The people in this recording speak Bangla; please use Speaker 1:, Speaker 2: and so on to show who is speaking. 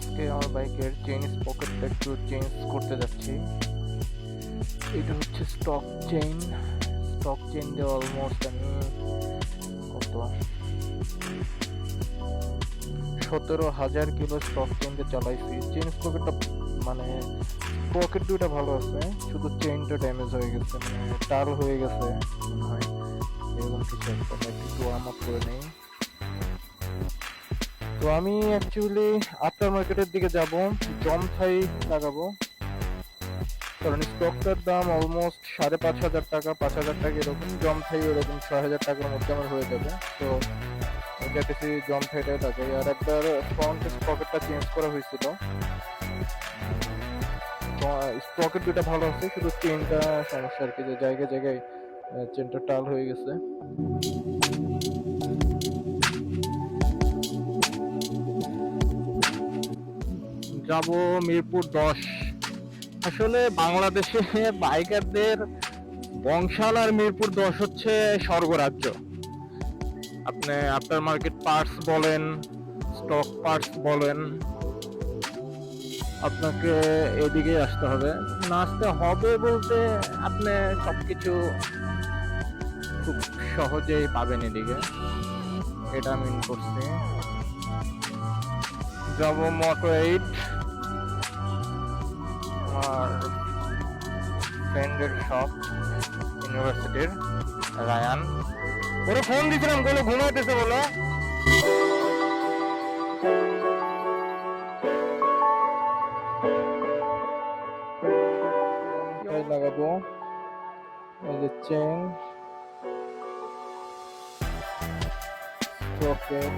Speaker 1: আজকে আমার বাইকের চেইন পকেটটা একটু চেঞ্জ করতে যাচ্ছি। এটা হচ্ছে স্টক চেইন স্টক চেইন দিয়ে অলমোস্ট আমি কত? সতেরো হাজার কিলো স্টক চেইন দিয়ে চালাইছি। চেইন পকেটটা মানে পকেট দুইটা ভালো আছে, শুধু চেইনটা ড্যামেজ হয়ে গেছে মানে টাল হয়ে গেছে এরকম কিছু একটা, একটু আপ করে নেই। তো আমি অ্যাকচুয়ালি আফটার মার্কেটের দিকে যাব জমথাই লাগাবো। কারণ স্টকটার দাম অলমোস্ট সাড়ে পাঁচ হাজার টাকা, পাঁচ হাজার টাকা এরকম জমথাই এরকম ছয় হাজার টাকার মধ্যে আমার হয়ে যাবে। তো যাতেছি জমথাইটাই লাগাই। আর একবার ফ্রন্ট স্পকেটটা চেঞ্জ করা হয়েছিল। স্পকেট দুটা ভালো আছে, শুধু চেনটা সমস্যা আর কি, যে জায়গায় জায়গায় চেনটা টাল হয়ে গেছে। যাব মিরপুর দশ। আসলে বাংলাদেশে বাইকারদের বংশাল আর মিরপুর দশ হচ্ছে স্বর্গরাজ্য। আপনি আফটার মার্কেট পার্টস বলেন স্টক পার্টস বলেন, আপনাকে এদিকে আসতে হবে। না আসতে হবে বলতে আপনি সব কিছু খুব সহজেই পাবেন এদিকে। এটা আমি করছি। যাব মোটো এইট আমার ফ্রেন্ডের শপ ইউনিভার্সিটির রায়ান। ওরে ফোন দিছিলাম বলে ঘুমাইতেছে বলে। লাগাবো। এই যে চেন স্প্রকেট